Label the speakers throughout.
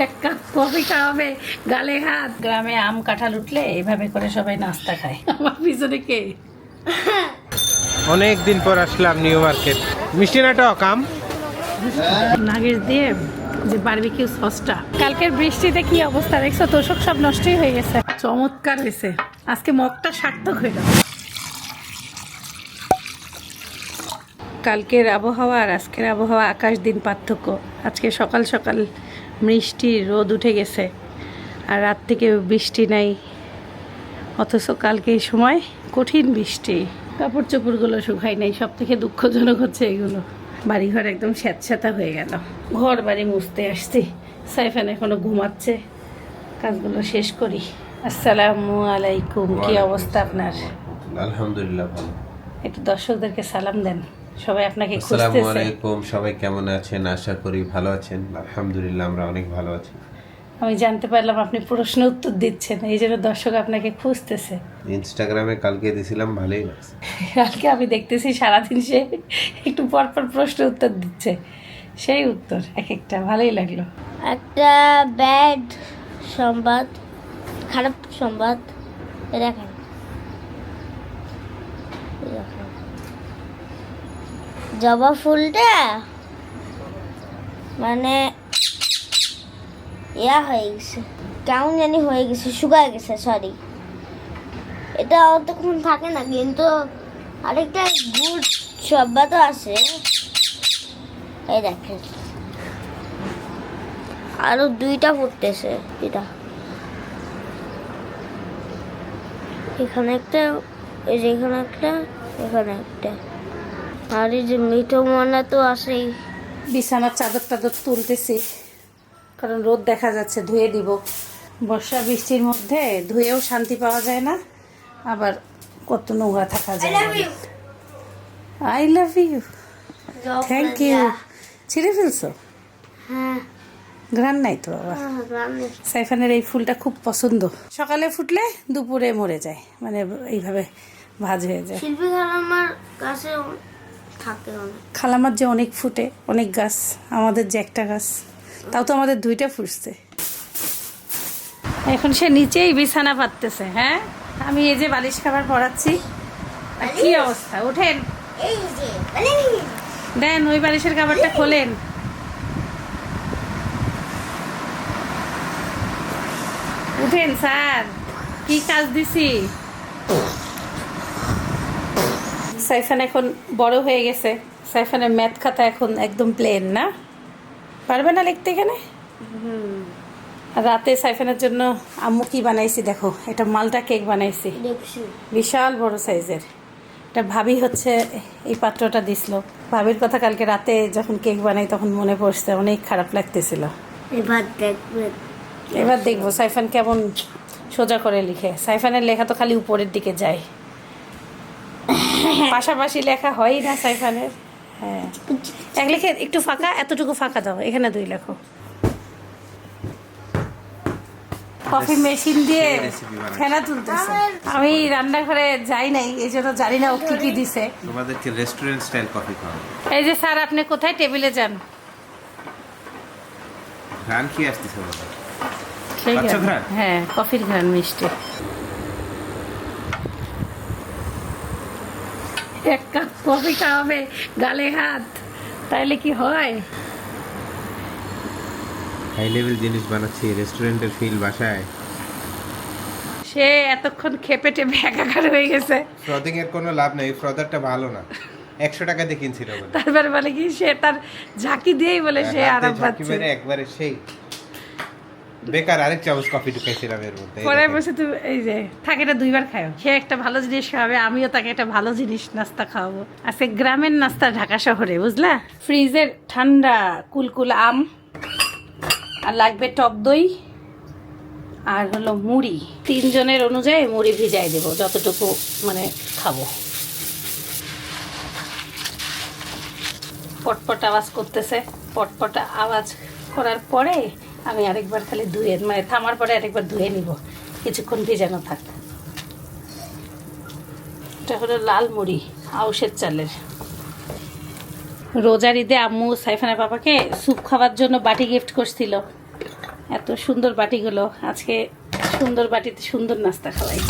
Speaker 1: এক cup coffee খাওয়াবে গালে হাত। গ্রামে আম কাঁঠাল উঠলে এইভাবে করে সবাই নাস্তা খায়। আমার পিছনে কে?
Speaker 2: অনেক দিন পর আসলাম নিউ মার্কেট। মিষ্টি নাটক আম?
Speaker 1: নাগের দিয়ে যে বারবিকিউ সসটা কালকের বৃষ্টিতে কি অবস্থা? দেখছ তোষক সব নষ্টই হয়ে গেছে। চমৎকার হয়েছে। আজকে মগটা সার্থক হয়ে গেল। কালকের আবহাওয়া আর আজকের আবহাওয়া আকাশ দিন পার্থক্য। আজকে সকাল সকাল মিষ্টি রোদ উঠে গেছে আর রাত থেকে বৃষ্টি নাই। অথচ কালকে এই সময় কঠিন বৃষ্টি। কাপড় চোপড়গুলো শুকাই নাই সব থেকে দুঃখজনক হচ্ছে এগুলো। বাড়িঘর একদম স্যাঁতস্যাঁতা হয়ে গেল। ঘর বাড়ি মুছতে আসছি। সাইফান এখনও ঘুমাচ্ছে। কাজগুলো শেষ করি। আসসালামু আলাইকুম কি অবস্থা আপনার?
Speaker 3: আলহামদুলিল্লাহ ভালো।
Speaker 1: একটু দর্শকদেরকে সালাম দেন। সবাই আপনাকে
Speaker 3: আসসালামু
Speaker 1: খুঁজতেছে।
Speaker 3: আলাইকুম সবাই কেমন আছেন? আশা করি ভালো আছেন। আলহামদুলিল্লাহ আমরা অনেক ভালো আছি।
Speaker 1: আমি জানতে পারলাম আপনি প্রশ্ন উত্তর দিচ্ছেন এই জন্য দর্শক আপনাকে খুঁজতেছে।
Speaker 3: ইনস্টাগ্রামে কালকে দিছিলাম ভালোই লাগছে।
Speaker 1: কালকে আমি দেখতেছি সারাদিন সে একটু পরপর প্রশ্ন উত্তর দিচ্ছে। সেই উত্তর এক একটা ভালোই লাগল।
Speaker 4: একটা ব্যাড সংবাদ খারাপ সংবাদ দেখেন এ দেখেন। জবা ফুলটা মানে ইয়া হয়ে গেছে, কেমন জানি হয়ে গেছে, শুকায় গেছে সরি এটা অতক্ষণ থাকে না, কিন্তু আরেকটা গুড সংবাদও আছে। এই দেখেন। আরও দুইটা ফুটতেছে এটা এখানে একটা এখানে একটা এখানে একটা। আর এই যে মিঠো মনে তো আসেই।
Speaker 1: বিছানার চাদর টাদর তুলতেছি কারণ রোদ দেখা যাচ্ছে ধুয়ে দিব। বর্ষা বৃষ্টির মধ্যে ধুয়েও শান্তি পাওয়া যায় না আবার কত নোংরা থাকা যায়। I love you thank you ছিঁড়ে ফেলছো?
Speaker 4: হ্যাঁ।
Speaker 1: নাই তো বাবা।
Speaker 4: হ্যাঁ,
Speaker 1: সাইফানের এই ফুলটা খুব পছন্দ। সকালে ফুটলে দুপুরে মরে যায় মানে এইভাবে ভাজ হয়ে যায়।
Speaker 4: শিল্পী আমার কাছে
Speaker 1: খালামার যে অনেক ফুটে অনেক গাছ আমাদের যে একটা গাছ তাও তো আমাদের দুইটা ফুটছে। এখন সে নিচেই বিছানা পাততেছে হ্যাঁ? আমি এই যে বালিশ খাবার পড়াচ্ছি। কি অবস্থা? ওঠেন
Speaker 4: এই
Speaker 1: দেন ওই বালিশের খাবারটা খোলেন। উঠেন স্যার। কি কাজ দিছি? সাইফান এখন বড় হয়ে গেছে। সাইফানের ম্যাথ খাতা এখন একদম প্লেন না? পারবে না লিখতে এখানে? রাতে সাইফানের জন্য আম্মু কি বানাইছি দেখো এটা মালটা কেক বানাইছি। বিশাল বড় সাইজের। এটা ভাবি হচ্ছে এই পাত্রটা দিছিল। ভাবির কথা কালকে রাতে যখন কেক বানাই তখন মনে পড়ছে অনেক খারাপ লাগতেছিল।
Speaker 4: এবার
Speaker 1: দেখব সাইফান কেমন সোজা করে লিখে। সাইফানের লেখা তো খালি উপরের দিকে যায়। পাশাপাশি লেখা হয়ই না সাইফানের। হ্যাঁ। এক লিখে একটু ফাঁকা এতটুকু ফাঁকা দাও এখানে দুই লেখো। কফি মেশিন দিয়ে ফেনা তুলতেছে। আমি রান্নাঘরে যাই নাই এই জন্য জানি না ও কি কি দিছে।
Speaker 3: তোমাদেরকে রেস্টুরেন্ট স্টাইল কফি খাওয়াবো।
Speaker 1: এই যে স্যার আপনি কোথায় টেবিলে যান?
Speaker 3: ঘ্রাণ কি আসতেছে আচ্ছা।
Speaker 1: ঘ্রাণ? হ্যাঁ কফির ঘ্রাণ মিষ্টি। এক কাপ কফি খাওয়াবে গালে হাত। তাইলে কি হয়?
Speaker 3: হাই লেভেল জিনিস বানাচ্ছি রেস্টুরেন্টের ফিল বাসায়।
Speaker 1: সে এতক্ষণ খেপে টেপে একাকার হয়ে গেছে।
Speaker 2: ফ্রদিং এর কোনো লাভ নেই ফ্রদারটা ভালো না। একশো টাকা দিয়ে কিনছিল বলে
Speaker 1: তারপরে বলে কি সে তার ঝাঁকি দিয়েই বলে সে আরাম পাচ্ছে।
Speaker 2: একবারে সেই। বেকার আরেক চামচ কফি ঢুকাইছিলাম এর মধ্যে
Speaker 1: পরে বসে তুমি এই যে থাকে এটা দুইবার খাও সে একটা ভালো জিনিস খাওয়াবে আমিও তাকে একটা ভালো জিনিস নাস্তা খাওয়াবো। আজকে গ্রামের নাস্তা ঢাকা শহরে বুঝলা? ফ্রিজের ঠান্ডা কুলকুল আম আর লাগবে টক দই আর হলো মুড়ি। তিনজনের অনুযায়ী মুড়ি ভিজাই দেবো যতটুকু মানে খাব। পটপট আওয়াজ করতেছে পটপট আওয়াজ করার পরে আমি আরেকবার খালি ধুয়ে মানে থামার পরে আরেকবার ধুয়ে নিব। কিছুক্ষণ ভিজানো থাক। এটা হলো লাল মুড়ি আউশের চালের। রোজার ঈদে আম্মু সাইফানা বাবাকে স্যুপ খাওয়ার জন্য বাটি গিফট করছিল। এত সুন্দর বাটিগুলো, আজকে সুন্দর বাটিতে সুন্দর নাস্তা খাওয়াই।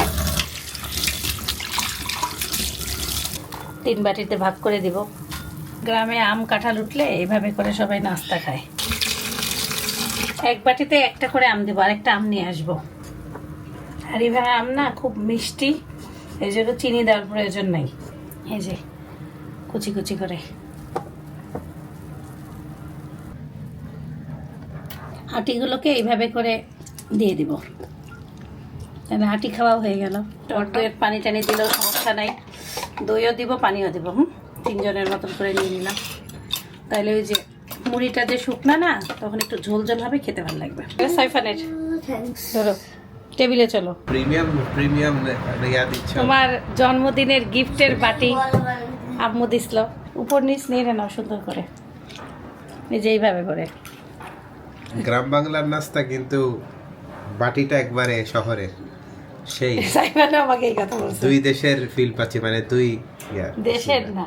Speaker 1: তিন বাটিতে ভাগ করে দিব। গ্রামে আম কাঁঠাল উঠলে এভাবে করে সবাই নাস্তা খায়। এক বাটিতে একটা করে আম দেবো, আরেকটা আম নিয়ে আসব। হাড়ি ভাঙা আম না খুব মিষ্টি, এই জন্য চিনি দেওয়ার প্রয়োজন নাই। এই যে, কুচি কুচি করে। আটিগুলোকে এইভাবে করে দিয়ে দিব। তাহলে আটি খাওয়াও হয়ে গেল। টক দইয়ের পানি টানি দিলেও সমস্যা নাই। দইও দিব, পানিও দিব, হুম? তিনজনের মতন করে নিয়ে নিলাম। তাহলে ওই যে মুড়িটা যে শুকনা না তখন একটু ঝোল ঝোল হবে খেতে ভালো লাগবে। সাইফানের।
Speaker 4: থ্যাঙ্কস
Speaker 1: ধরো টেবিলে চলো।
Speaker 3: প্রিমিয়াম প্রিমিয়াম ইয়া দিচ্ছ।
Speaker 1: তোমার জন্মদিনের গিফটের বাটি আম্মু দিছিল। উপর নিচ নিয়ে নাও সুন্দর করে। এই যে এইভাবে করে।
Speaker 3: গ্রাম বাংলার নাস্তা কিন্তু বাটিটা একবারে শহরের। সেই।
Speaker 1: সাইফান আমাকে এই কথা বলছে।
Speaker 3: দুই দেশের ফিল পাচ্ছি মানে দুই
Speaker 1: দেশের না।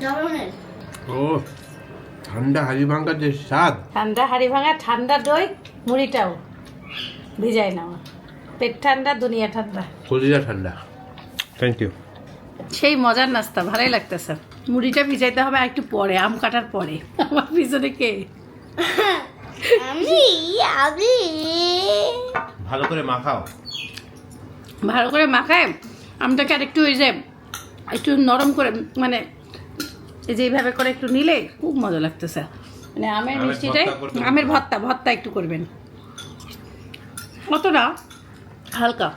Speaker 4: জমনের
Speaker 3: ও। ঠান্ডা হাড়ি ভাঙ্গার যে স্বাদ।
Speaker 1: ঠান্ডা হাড়ি ভাঙা ঠান্ডা দই মুড়িটাও ভিজাই নাও। পেট ঠান্ডা দুনিয়া ঠান্ডা।
Speaker 3: কলিজা ঠান্ডা। থ্যাংক ইউ
Speaker 1: সেই মজার নাস্তা ভালোই লাগতেছে। মুড়িটা ভিজাইতে হবে একটু পরে আম কাটার পরে। আমার পিছনে কে?
Speaker 4: আমি আমি।
Speaker 3: ভালো করে মাখাও।
Speaker 1: ভালো করে মাখায় আমটাকে আর একটু ওই যে একটু নরম করে মানে এই যে এইভাবে করে একটু নিলে খুব মজা লাগতেছে। মানে আমের মিষ্টিটাই আমের ভর্তা ভর্তা একটু করবেন। অতটা হালকা।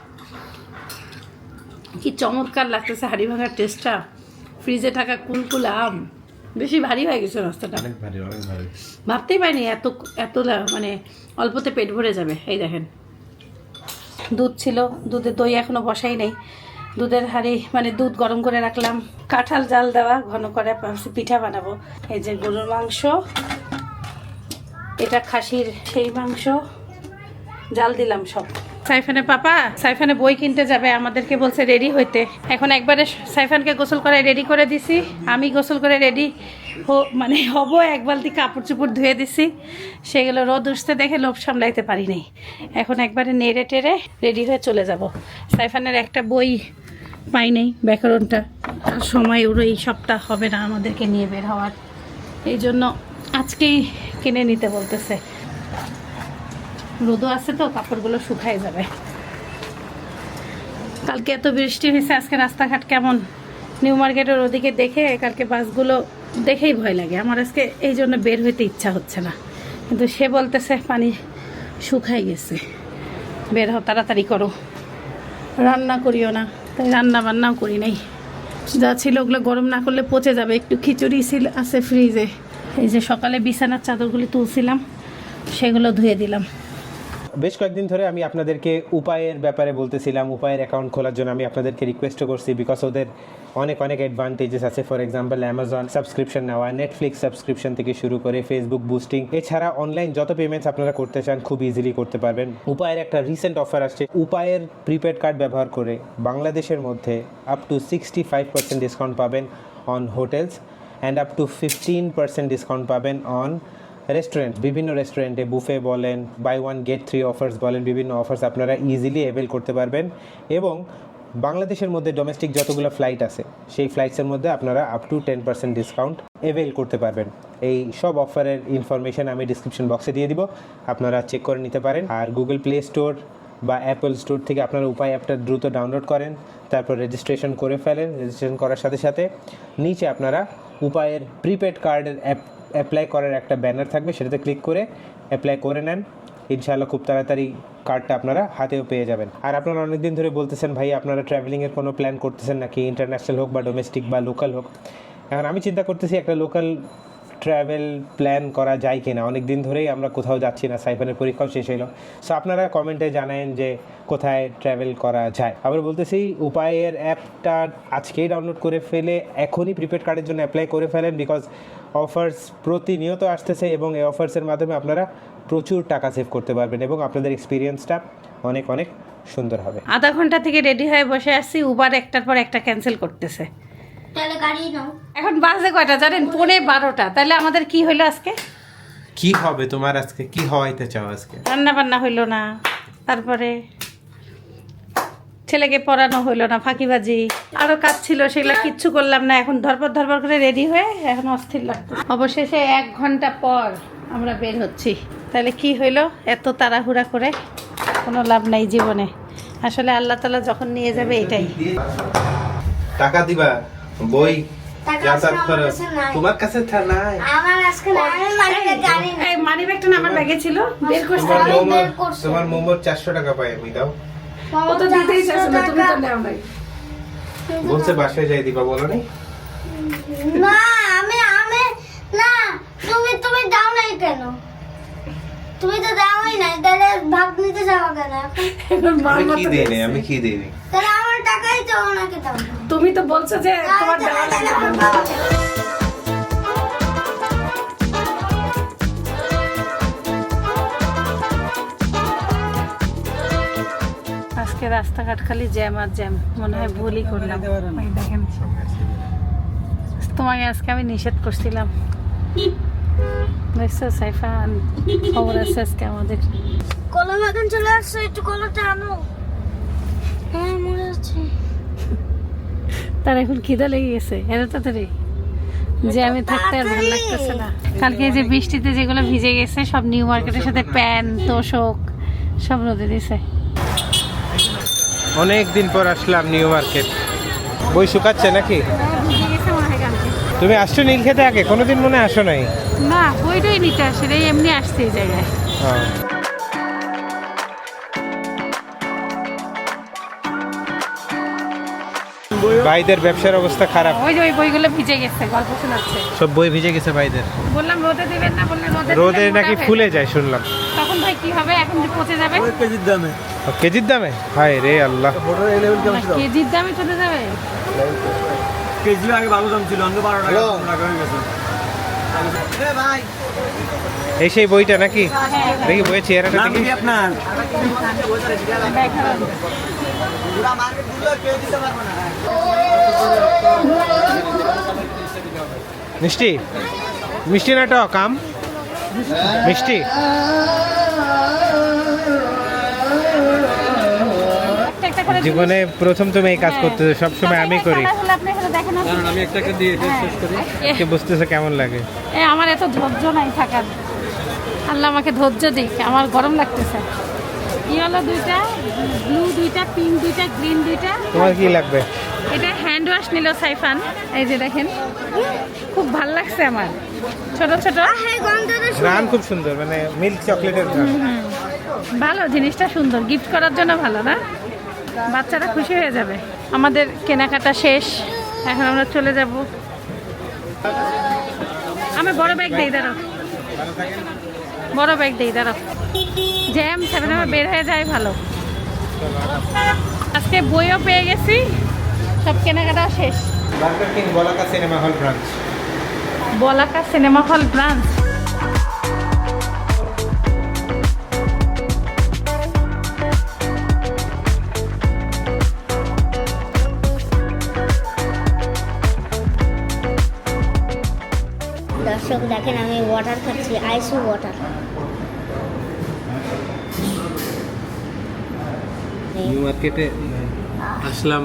Speaker 1: কি চমৎকার লাগতেছে হাড়ি ভাঙার টেস্টটা ফ্রিজে থাকা কুলকুল আম। বেশি ভারী হয়ে গেছে রাস্তাটা ভাবতেই পারিনি এত এত মানে অল্পতে পেট ভরে যাবে। এই দেখেন। দুধ ছিল দুধের দই এখনও বসাই নেই। দুধের হাঁড়ি মানে দুধ গরম করে রাখলাম। কাঁঠাল জাল দেওয়া, ঘন করে পিঠা বানাবো। এই যে গরুর মাংস, এটা খাসির সেই মাংস। জাল দিলাম সব। সাইফানে, পাপা, সাইফানে বই কিনতে যাবে, আমাদেরকে বলছে রেডি হইতে। এখন একবারে সাইফানকে গোসল করে রেডি করে দিছি। আমি গোসল করে রেডি মানে হব, এক বালতি কাপড় চোপড় ধুয়ে দিছি। সেগুলো রোদ উঠতে দেখে লোভ সামলাইতে পারি নাই এখন একবারে নেড়ে টেড়ে রেডি হয়ে চলে যাব। সাইফানের একটা বই পাই নাই ব্যাকরণটা। আর সময় ওর এই সপ্তাহ হবে না আমাদেরকে নিয়ে বের হওয়ার। এই জন্য আজকেই কিনে নিতে বলতেছে। রোদও আছে তো, কাপড়গুলো শুকায় যাবে। কালকে এত বৃষ্টি হয়েছে, আজকে রাস্তাঘাট কেমন? নিউ মার্কেটের ওদিকে দেখে কালকে বাসগুলো দেখেই ভয় লাগে। আমার আজকে এই জন্য বের হইতে ইচ্ছা হচ্ছে না। কিন্তু সে বলতেছে, পানি শুকাই গেছে। বের হও, তাড়াতাড়ি করো। রান্না করিও না। তাই রান্না বান্নাও করি নাই। যা ছিল ওগুলো গরম না করলে পচে যাবে। একটু খিচুড়ি ছিল, আছে ফ্রিজে এই যে সকালে বিছানার চাদরগুলি তুলছিলাম, সেগুলো ধুয়ে দিলাম।
Speaker 2: বেশ কয়েকদিন ধরে আমি আপনাদেরকে উপায়ের ব্যাপারে বলতেছিলাম, উপায়ের অ্যাকাউন্ট খোলার জন্য আমি আপনাদেরকে রিকোয়েস্টও করছি বিকজ ওদের অনেক অনেক অ্যাডভান্টেজেস আছে। ফর এক্সাম্পল অ্যামাজন সাবস্ক্রিপশন নেওয়া নেটফ্লিক্স সাবস্ক্রিপশন থেকে শুরু করে ফেসবুক বুস্টিং এছাড়া অনলাইন যত পেমেন্টস আপনারা করতে চান খুব ইজিলি করতে পারবেন। উপায়ের একটা রিসেন্ট অফার আসছে, উপায়ের প্রিপেড কার্ড ব্যবহার করে বাংলাদেশের মধ্যে up to sixty five percent discount পাবেন on hotels and up to fifteen percent discount পাবেন অন রেস্টুরেন্ট বিভিন্ন রেস্টুরেন্টে বুফে বলেন buy one get three offers বলেন, বিভিন্ন অফার্স আপনারা ইজিলি অ্যাভেল করতে পারবেন। এবং বাংলাদেশের মধ্যে ডোমেস্টিক যতগুলো ফ্লাইট আছে, সেই ফ্লাইটসের মধ্যে আপনারা up to ten percent discount avail করতে পারবেন। এই সব অফারের ইনফরমেশন আমি ডিসক্রিপশন বক্সে দিয়ে দিব, আপনারা চেক করে নিতে পারেন। আর গুগল প্লে স্টোর বা অ্যাপল স্টোর থেকে আপনারা উপায় অ্যাপটা দ্রুত ডাউনলোড করেন, তারপর রেজিস্ট্রেশন করে ফেলেন রেজিস্ট্রেশন করার সাথে সাথে নিচে আপনারা উপায়ের প্রিপেড কার্ডের অ্যাপ অ্যাপ্লাই করার একটা ব্যানার থাকবে, সেটাতে ক্লিক করে অ্যাপ্লাই করে নেন। ইনশাআল্লাহ খুব তাড়াতাড়ি কার্ডটা আপনারা হাতেও পেয়ে যাবেন। আর আপনারা অনেকদিন ধরে বলতেছেন, ভাই, আপনারা ট্রাভেলিংয়ের কোনো প্ল্যান করতেছেন নাকি? ইন্টারন্যাশনাল হোক বা ডোমেস্টিক বা লোকাল হোক? এখন আমি চিন্তা করতেছি, একটা লোকাল ট্রাভেল প্ল্যান করা যায় কি না অনেক দিন ধরেই আমরা কোথাও যাচ্ছি না, সাইফানের পরীক্ষাও শেষ হলো সো আপনারা কমেন্টে জানান যে কোথায় ট্রাভেল করা যায়। আবার বলতেছি, উপায়ের অ্যাপটা আজকেই ডাউনলোড করে ফেলে, এখনই প্রিপেড কার্ডের জন্য অ্যাপ্লাই করে ফেলেন বিকজ অফার্স প্রতিনিয়ত আসতেছে এবং এই অফার্সের মাধ্যমে আপনারা প্রচুর টাকা সেভ করতে পারবেন এবং আপনাদের এক্সপিরিয়েন্সটা অনেক অনেক সুন্দর হবে।
Speaker 1: আধা ঘণ্টা থেকে রেডি হয়ে বসে আছি উবার একটার পর একটা ক্যান্সেল করতেছে।
Speaker 4: তাহলে গাড়ি নাও।
Speaker 1: এখন বাজে কয়টা? জানেন পৌনে বারোটা। তাহলে আমাদের কি হলো আজকে?
Speaker 3: কি হবে তোমার আজকে? কি হওয়াইতে চাও আজকে?
Speaker 1: রান্না বান্না হইল না। তারপরে? ছেলেকে পড়ানো হইল না ফাঁকিবাজি। আরও কাজ ছিল সেগুলো কিচ্ছু করলাম না। এখন ধরপর ধরপর করে রেডি হয়ে এখন অস্থির লাগতো অবশেষে এক ঘণ্টা পর আমরা বের হচ্ছি। তাহলে কি হইল? এত তাড়াহুড়া করে কোনো লাভ নাই জীবনে। আসলে আল্লাহ তালা যখন নিয়ে যাবে এটাই।
Speaker 3: টাকা দিবা বই
Speaker 4: আমার
Speaker 3: খরচ। তোমার কাছে নাই।
Speaker 4: আমার আজকে না আমি গাড়ি
Speaker 1: এই মানি ব্যাগটা আমার ব্যাগে ছিল। বের করছি।
Speaker 3: তোমার মোমোর
Speaker 4: বের করছি।
Speaker 3: তোমার মোমোর চারশো টাকা পাই আমি দাও।
Speaker 1: ও তো দিতেই চাইছিল তুমি তো নেও নাই
Speaker 3: বলছে বাসায় যাই দিবা বলো নি?
Speaker 4: না আমি আমি না তুমি তুমি দাও নাই কেন? তুমি তো দাওই নাই তাহলে ভাগ নিতে যাওয়া কেন এখন?
Speaker 3: আমি কি দিই
Speaker 1: দিয়েছে।
Speaker 3: আমি কি দিই নি?
Speaker 4: তাহলে আমার টাকাই তো ওনাকে দাও।
Speaker 1: তুমি তো বলছো যে তোমার দেওয়া লাগবে। রাস্তাঘাট খালি জ্যাম আর জ্যাম মনে হয় ভুলই করলাম। দেখেন তোমাকে আজকে আমি নিষেধ করছিলাম। দেখছ খবর আছে আজকে আমাদের।
Speaker 4: চলে আসছে একটু আনো। হ্যাঁ মনে হচ্ছে।
Speaker 1: তার এখন খিদে লেগে গেছে এত তাড়াতাড়ি? যে আমি থাকতে আর ভালো লাগতেছে না। কালকে যে বৃষ্টিতে যেগুলো ভিজে গেছে সব নিউ মার্কেটের সাথে প্যান তোষক সব রোদে দিছে।
Speaker 2: অনেক দিন পর আসলাম নিউ মার্কেট। বই শুকাচ্ছে নাকি? তুমি আসছো নীল খেতে আগে? কোনোদিন মনে আসো নাই?
Speaker 1: না বইটাই নিতে আসে রে এমনি আসছে এই জায়গায়।
Speaker 2: ভাইদের ব্যবসার অবস্থা খারাপ।
Speaker 1: ওই যে ওই বইগুলো ভিজে গেছে গল্প শোনাচ্ছে।
Speaker 2: সব বই ভিজে গেছে ভাইদের।
Speaker 1: বললাম রোদে দিবেন না বললে রোদে
Speaker 2: রোদে নাকি ফুলে যায় শুনলাম।
Speaker 1: তখন ভাই কি হবে? এখন যে পচে যাবে?
Speaker 2: ও, কেজির দামে। হায় রে আল্লাহ।
Speaker 1: কেজির দামে চলে যাবে।
Speaker 5: কেজি আগে ভালো দাম ছিল অন্য বারো টাকা হয়ে গেছে।
Speaker 2: এই সেই বইটা নাকি? দেখি বইয়ের চেহারাটা দেখি।
Speaker 5: আপনার?
Speaker 2: মিষ্টি? মিষ্টি না টক আম? মিষ্টি?
Speaker 1: করে
Speaker 2: জীবনে প্রথম তুমি এই কাজ করতে সবসময় আমি করি।
Speaker 1: কালার হলে আপনি এখানে দেখেন আপনি।
Speaker 5: আমি একটা একটা দিয়ে এটা শেষ করি।
Speaker 2: কে বুঝতেছে কেমন লাগে?
Speaker 1: এ আমার এত ধৈর্য নাই থাকার। আল্লাহ আমাকে ধৈর্য দিক আমার গরম লাগতেছে। দুইটা ব্লু দুইটা পিঙ্ক দুইটা গ্রিন দুইটা।
Speaker 2: তোমার কি লাগবে?
Speaker 1: এটা হ্যান্ড ওয়াশ নিল সাইফান। এই যে দেখেন খুব ভালো লাগছে আমার। ছোট ছোট।
Speaker 4: হ্যাঁ
Speaker 2: খুব সুন্দর মানে মিল্ক চকলেটের
Speaker 1: ভালো জিনিসটা সুন্দর। গিফট করার জন্য ভালো না? বাচ্চারা খুশি হয়ে যাবে। আমাদের কেনাকাটা শেষ। এখন আমরা চলে যাব। আমি বড় ব্যাগ দিই দাঁড়াও। বড় ব্যাগ দিই দাঁড়াও। জ্যাম সেভেন আমার বের হয়ে যায় ভালো। আজকে বইও পেয়ে গেছি। সব কেনাকাটা শেষ।
Speaker 2: Burger King Balaka cinema hall branch
Speaker 1: Balaka cinema hall branch
Speaker 4: water খাচ্ছি আইসু ওয়াটার
Speaker 2: নিউ মার্কেটে আসলাম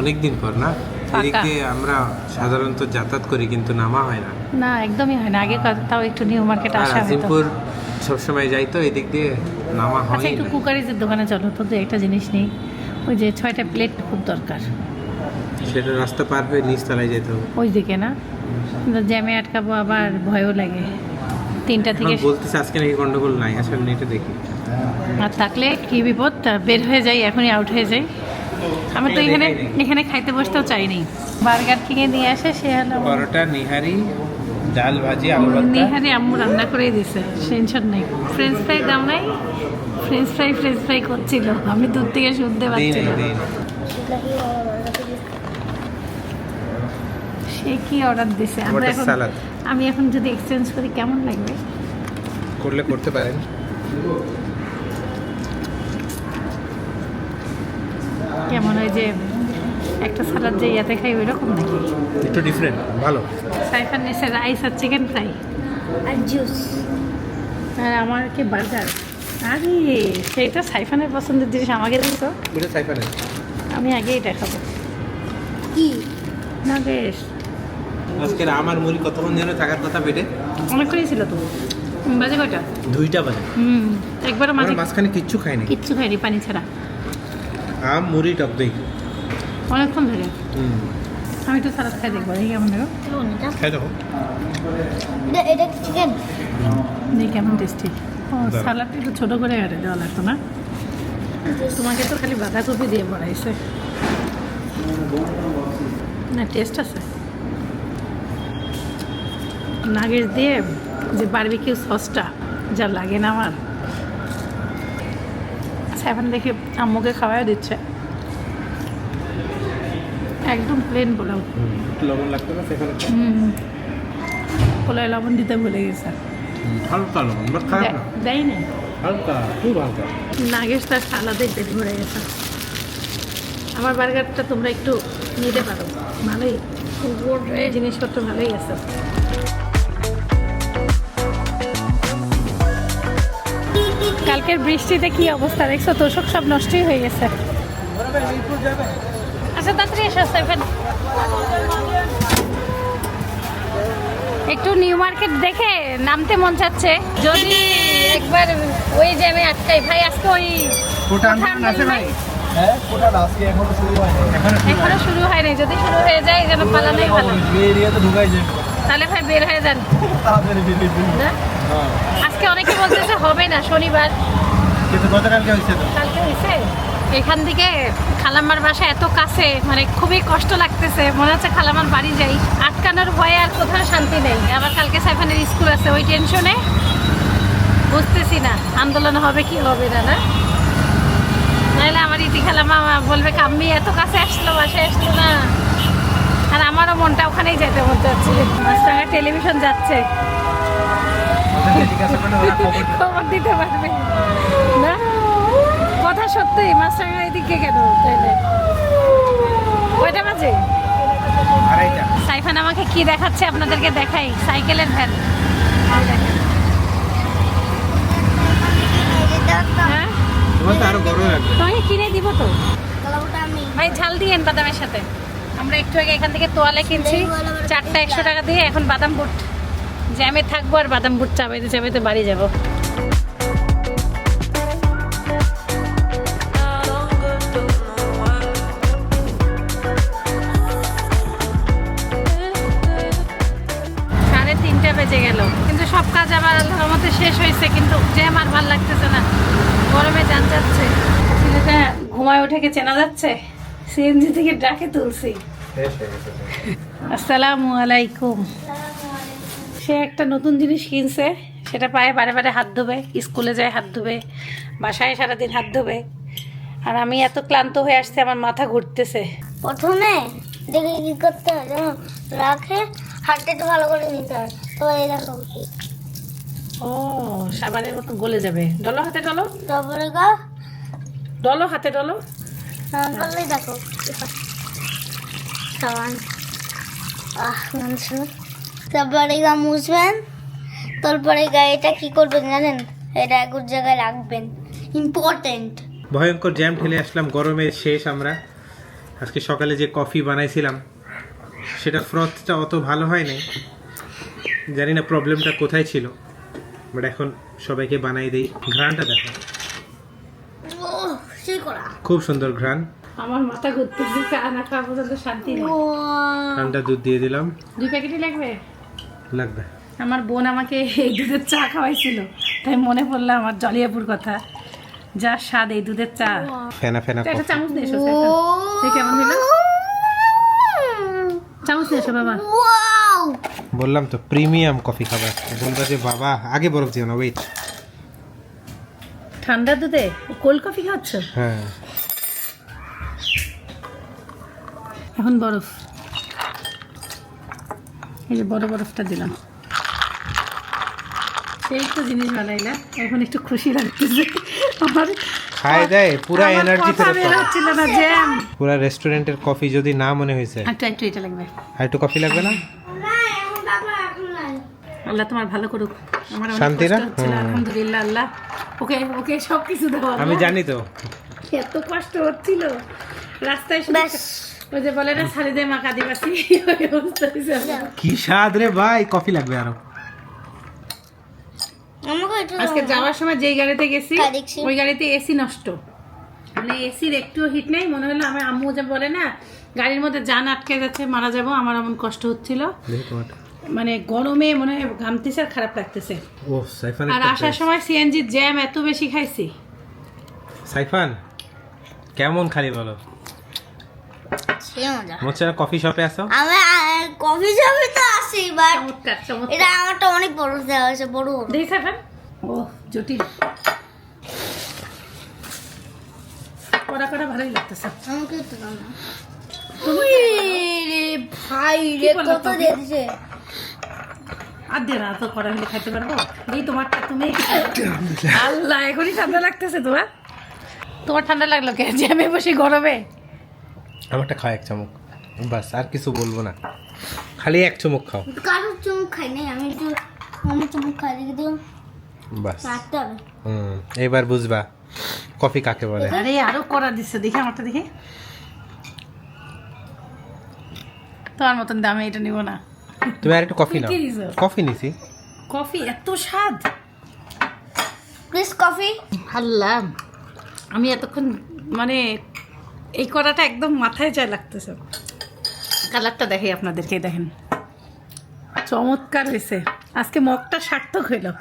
Speaker 2: অনেক দিন পর না? এদিক আমরা সাধারণত যাতায়াত করি কিন্তু নামা হয় না।
Speaker 1: না একদমই হয় না। আগে তাও একটু নিউ মার্কেট আসা হতো।
Speaker 2: আজিমপুর সবসময় যাই তো এদিক দিয়ে নামা হয়
Speaker 1: আচ্ছা
Speaker 2: একটু
Speaker 1: কুকারিজের দোকানে চলো তো দু একটা জিনিস নেই। ওই যে ছয়টা প্লেট খুব দরকার।
Speaker 2: সেটা রাস্তা পার হয়ে নিচতলায় যেতে হবে।
Speaker 1: ওই দিকে না? জ্যামে আটকাবো আবার ভয়ও লাগে। তিনটা থেকে
Speaker 2: বলতেছে আজকে নাকি গন্ডগোল নাই আসলে নেটে দেখি।
Speaker 1: আর থাকলে কি বিপদ? বের হয়ে যাই এখনই আউট হয়ে যাই। আমি তো এখানে এখানে খাইতে বসতেও চাইনি। বার্গার কিনে নিয়ে আসে সে হলো
Speaker 2: পরোটা নিহারি ডাল ভাজি আলু ভর্তা।
Speaker 1: নিহারি আম্মু রান্না করেই দিছে টেনশন নেই। ফ্রেঞ্চ ফ্রাই দাম নাই ফ্রেঞ্চ ফ্রাই ফ্রেঞ্চ ফ্রাই করছিল। আমি দূর থেকে শুনতে
Speaker 2: দিই
Speaker 1: সে কি অর্ডার দিছে? আমরা এখন আমি এখন যদি এক্সচেঞ্জ করি কেমন লাগবে?
Speaker 2: করলে করতে পারেন।
Speaker 1: কেমন ওই যে একটা সালাদ যে ইয়াতে খাই ওই রকম নাকি?
Speaker 2: একটু ডিফারেন্ট ভালো।
Speaker 1: সাইফান নিচে রাইস আর চিকেন ফ্রাই
Speaker 4: আর জুস
Speaker 1: আর আমার কি বার্গার আরে সেইটা সাইফানের পছন্দের জিনিস আমাকে দিত
Speaker 2: সাইফানের।
Speaker 1: আমি আগেই দেখাবো।
Speaker 4: কি?
Speaker 1: না বেশ
Speaker 2: আজকের আমার মুড়ি কতক্ষণ যেন থাকার কথা পেটে?
Speaker 1: অনেকক্ষণই ছিল তো। হুম, বাজে কয়টা?
Speaker 2: দুইটা বাজে।
Speaker 1: হুম একবারও মাঝে
Speaker 2: মাঝখানে কিচ্ছু খাইনি
Speaker 1: কিচ্ছু খাইনি পানি ছাড়া।
Speaker 2: আম মুড়ি টক দই।
Speaker 1: অনেকক্ষণ ধরে।
Speaker 2: হুম।
Speaker 1: আমি তো সালাদ খাই দেখব এই কেমন দেখো।
Speaker 2: খাই দেখো।
Speaker 4: এটা- এটা চিকেন
Speaker 1: দেখি কেমন টেস্টি ও সালাদটা একটু ছোটো করে কেটে দেওয়া লাগতো না। তোমাকে তো খালি বাঁধাকপি দিয়ে বাড়াইছে না টেস্ট আছে? নাগের দিয়ে যে বারবিকিউ সসটা যা লাগে না আমার। আচ্ছা এখন দেখি আম্মুকে খাওয়াই দিচ্ছে। একদম প্লেন পোলাও।
Speaker 2: লবণ লাগতো না সেখানে
Speaker 1: হুম পোলাও লবণ দিতে ভুলে গেছে।
Speaker 2: হালকা লবণ বাট খারাপ না।
Speaker 1: দে- দেয়নি?
Speaker 2: হালকা খুব হালকা।
Speaker 1: নাগেশ তার সালাদে পেট ভরে গেছে। আমার বার্গারটা তোমরা একটু নিতে পারো। ভালোই। জিনিসপত্র ভালোই আছে। কালকের বৃষ্টিতে কি অবস্থা? দেখছ তোষক সব নষ্টই হয়ে গেছে। আচ্ছা তাড়াতাড়ি এসো সাইফান। একটু নিউ মার্কেট দেখে নামতে মন চাচ্ছে। যদি একবার ওই জ্যামে আমি আটকাই ভাই আজকে ওই?
Speaker 5: হ্যাঁ এখনও শুরু হয়নি। এখনও
Speaker 1: এখনও শুরু হয়নি যদি শুরু হয়ে যায় যেন পালানোই ভালো। তাহলে ভাই বের হয়ে যান। না? আজকে অনেকে বলতেছে হবে না শনিবার।
Speaker 5: কিন্তু গতকালকে হয়েছে তো।
Speaker 1: কালকে হয়েছে? এখান থেকে খালাম্মার বাসা এত কাছে মানে খুবই কষ্ট লাগতেছে মনে হচ্ছে খালাম্মার বাড়ি যাই। আটকানোর ভয়ে আর কোথাও শান্তি নেই। আবার কালকে সাইফানের স্কুল আছে ওই টেনশনে বুঝতেছি না আন্দোলন হবে কি হবে না না? নাহলে আমার ইতি খালাম্মা বলবে কাম্মি এত কাছে আসলো বাসায় আসলো না। আর আমারও মনটা ওখানেই যেতে মন মাস্টারের টেলিভিশন যাচ্ছে।
Speaker 5: খবর
Speaker 1: দিতে পারবে। না কথা সত্যি মাস্টারের এদিকে কেন তাইলে? কয়টা বাজে? সাইফান আমাকে কি দেখাচ্ছে আপনাদেরকে দেখাই। সাইকেলের ভ্যান। হ্যাঁ তোমাকে কিনে দিব তো। ভাই ঝাল দিয়েন বাদামের সাথে। আমরা একটু আগে এখান থেকে তোয়ালে কিনছি। চারটা একশো টাকা দিয়ে এখন বাদাম বুট। জ্যামে থাকব আর বাদাম বুট চাবাইতে চাবাইতে বাড়ি যাব। সাড়ে তিনটা বেজে গেল। কিন্তু সব কাজ আবার আল্লাহর মতে শেষ হয়েছে কিন্তু জ্যাম আর ভালো লাগতেছে না। গরমে যান যাচ্ছে। ছেলেটা ঘুমায় উঠে কি চেনা যাচ্ছে? সিএনজি থেকে ডাকে তুলছি। আসসালামু আলাইকুম। সে একটা নতুন জিনিস কিনছে সেটা পায়ে বারে বারে হাত ধোবে স্কুলে যায় হাত ধোবে বাসায় সারাদিন হাত ধোবে। আর আমি এত ক্লান্ত হয়ে আসছে আমার মাথা ঘুরতেছে।
Speaker 4: প্রথমে দেখে কি করতে হয়? জানো রাখে হাতটা একটু ভালো করে নিতে হয়। তো এই দেখো
Speaker 1: ও সাবানের মতো গলে যাবে। ডলো হাতে ডলো।
Speaker 4: তারপরে গা।
Speaker 1: ডলো হাতে ডলো।
Speaker 4: স্নান করলেই দেখো। সাবান। আহ মানুষ তারপরে গা মুছবেন তারপরে গা এটা কি করবেন জানেন? এটা এক জায়গায় রাখবেন। ইম্পর্টেন্ট
Speaker 2: ভয়ঙ্কর জ্যাম ঠেলে আসলাম গরমে শেষ আমরা। আজকে সকালে যে কফি বানাইছিলাম সেটা ফ্রথটা অত ভালো হয়নি। জানি না প্রবলেমটা কোথায় ছিল বাট এখন সবাইকে বানাই দেই। ঘ্রাণটা দেখো।
Speaker 4: ও সেই করা।
Speaker 2: খুব সুন্দর ঘ্রাণ।
Speaker 1: আমার মাথা ঘুরতেছে চা না খাওয়া পর্যন্ত শান্তি নেই।
Speaker 2: ঠান্ডা দুধ দিয়ে দিলাম।
Speaker 1: দুই প্যাকেটই লাগবে?
Speaker 2: লাগবে।
Speaker 1: আমার বোন আমাকে এই দুধের চা খাওয়াইছিল তাই মনে পড়ল আমার জলিয়াপুর কথা। যা স্বাদ এই দুধের চা।
Speaker 2: ফেনা ফেনা
Speaker 1: একটা চামচ নিয়ে এসো কেমন হলো? চামচ নিয়ে এসো বাবা।
Speaker 2: বললাম তো প্রিমিয়াম কফি খাবার বলবা যে বাবা আগে বরফ দিও না ওয়েট
Speaker 1: ঠান্ডা দুধে কোল্ড কফি খাচ্ছ?
Speaker 2: হ্যাঁ।
Speaker 1: এখন বরফ। এই যে বড় বরফটা দিলাম। সেই তো জিনিস বানাইলা এখন একটু খুশি লাগতেছে। আমার
Speaker 2: খাই দেয় পুরা এনার্জি ফেরত
Speaker 1: না জ্যাম।
Speaker 2: পুরা রেস্টুরেন্টের কফি যদি না মনে হয়েছে।
Speaker 1: একটু একটু এটা লাগবে।
Speaker 2: আর একটু কফি লাগবে না?
Speaker 4: না এখন বাবা এখন নাই
Speaker 1: আল্লাহ তোমার ভালো করুক। আমার
Speaker 2: শান্তি না? হুম।
Speaker 1: আলহামদুলিল্লাহ আল্লাহ। ওকে ওকে সব কিছু দেওয়া
Speaker 2: আমি জানি তো।
Speaker 1: এত কষ্ট হচ্ছিল। রাস্তায় ওই যে বলে না দিবাসি।
Speaker 2: কি স্বাদ রে ভাই কফি লাগবে
Speaker 4: আরও।
Speaker 1: আজকে যাওয়ার সময় যেই গাড়িতে গেছি ওই গাড়িতে এসি নষ্ট। মানে এসির একটুও হিট নেই মনে হলো আমার আম্মু যে বলে না গাড়ির মধ্যে যান আটকে যাচ্ছে মারা যাব আমার এমন কষ্ট হচ্ছিল। মানে গরমে মনে হয় ঘামতেছে আর খারাপ লাগতেছে। আর আসার সময় সিএনজি জ্যাম এত বেশি খাইছি।
Speaker 2: সাইফান কেমন খালি বলো? মোচা কফি শপে আসো
Speaker 4: আমি কফি শপে তো আসি বাট
Speaker 1: চমৎকার চমৎকার।
Speaker 4: এটা আমারটা অনেক বড় দেওয়া হয়েছে বড়।
Speaker 1: দেখি সাইফান ও জটিল। কড়া কড়া ভালোই লাগতেছে।
Speaker 4: আমাকে একটু না। উই রে ভাই রে কত
Speaker 1: তুমি? আর দে না তো কড়া হলে খাইতে পারব? এই তোমারটা তুমি। আল্লাহ এখনই ঠান্ডা লাগতেছে তোমার। তোমার ঠান্ডা লাগল কে জ্যামে বসে গরমে।
Speaker 2: আমারটা খাও এক চামচ বাস আর কিছু বলব না। খালি এক চুমুক খাও।
Speaker 4: কারোর চুমুক খাই নাই আমি একটু আমার চুমুক খাই দেখি দিও
Speaker 2: বাস। হুম এবার বুঝবা কফি কাকে বলে?
Speaker 1: আরে আরও কড়া দিচ্ছে দেখি আমারটা দেখি। তোমার মতন দামে এটা নিব না।
Speaker 2: তুমি আর একটু কফি নাও। কফি নিছি।
Speaker 1: কফি এত স্বাদ।
Speaker 4: Please coffee.
Speaker 1: আল্লাহ আমি এতক্ষণ মানে এই কড়াটা একদম মাথায় যায় লাগতেছে। কালারটা দেখি আপনাদেরকে দেখেন। চমৎকার হয়েছে। আজকে মগটা সার্থক হইল।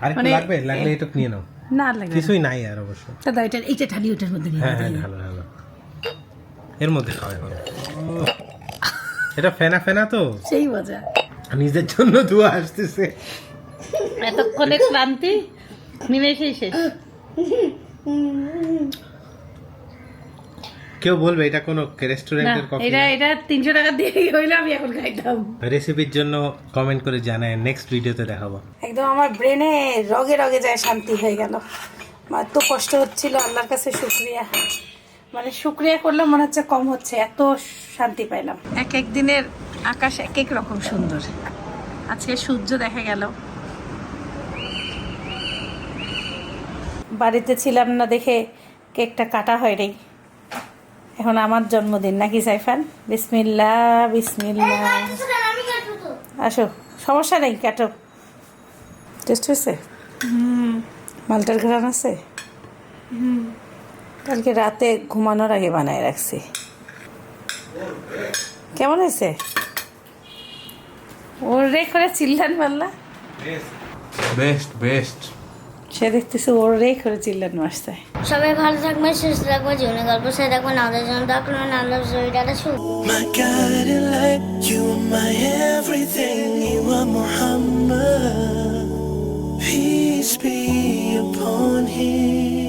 Speaker 2: আর
Speaker 1: মানে-
Speaker 2: লাগবে? লাগলে এটুক নিয়ে নাও।
Speaker 1: না লাগে
Speaker 2: কিছুই নাই আর অবশ্য।
Speaker 1: দাদা এটা এইটা ঢালি ওটার মধ্যে নিয়ে
Speaker 2: হ্যাঁ হ্যাঁ
Speaker 1: ঢালি।
Speaker 2: ভালো ভালো। এর মধ্যে খাও এখন। এটা ফেনা ফেনা তো?
Speaker 1: সেই মজা।
Speaker 2: নিজের জন্য ধোয়া আসতেছে।
Speaker 1: এতক্ষণে ক্লান্তি নিমেষেই শেষ।
Speaker 2: কেউ বলবে এটা কোনো রেস্টুরেন্টের কফি
Speaker 1: এটা এটা তিনশো টাকা দিয়ে হইলে আমি এখন খাইতাম।
Speaker 2: রেসিপির জন্য কমেন্ট করে জানায় নেক্সট ভিডিওতে দেখাবো।
Speaker 1: একদম আমার ব্রেনে রগে রগে যায় শান্তি হয়ে গেল। আমার এত কষ্ট হচ্ছিল আল্লাহর কাছে শুক্রিয়া। মানে শুক্রিয়া করলে মনে হচ্ছে কম হচ্ছে এত শান্তি পাইলাম। এক এক দিনের আকাশ এক এক রকম সুন্দর। আজকে সূর্য দেখা গেল। বাড়িতে ছিলাম না দেখে কেকটা কাটা হয়নি। এখন আমার জন্মদিন নাকি সাইফান? বিসমিল্লা বিসমিল্লা আসো সমস্যা নেই কাটো। টেস্ট হয়েছে? মালটার ঘ্রাণ আছে? কালকে রাতে ঘুমানোর আগে বানায় রাখছি। কেমন হয়েছে? ওর রে করে চিল্লান মারলা
Speaker 3: বেস্ট বেস্ট
Speaker 1: সে দেখতেছে ওর রে করে চিল্লেন আসছে
Speaker 4: সবাই ভালো থাকবে সুস্থ থাকবেন জীবনে গল্প সে দেখব আমাদের জন্য থাকবেন আমরা শরীরটা শুন
Speaker 6: My God, I like you, my everything, you are Muhammad. Peace be upon him.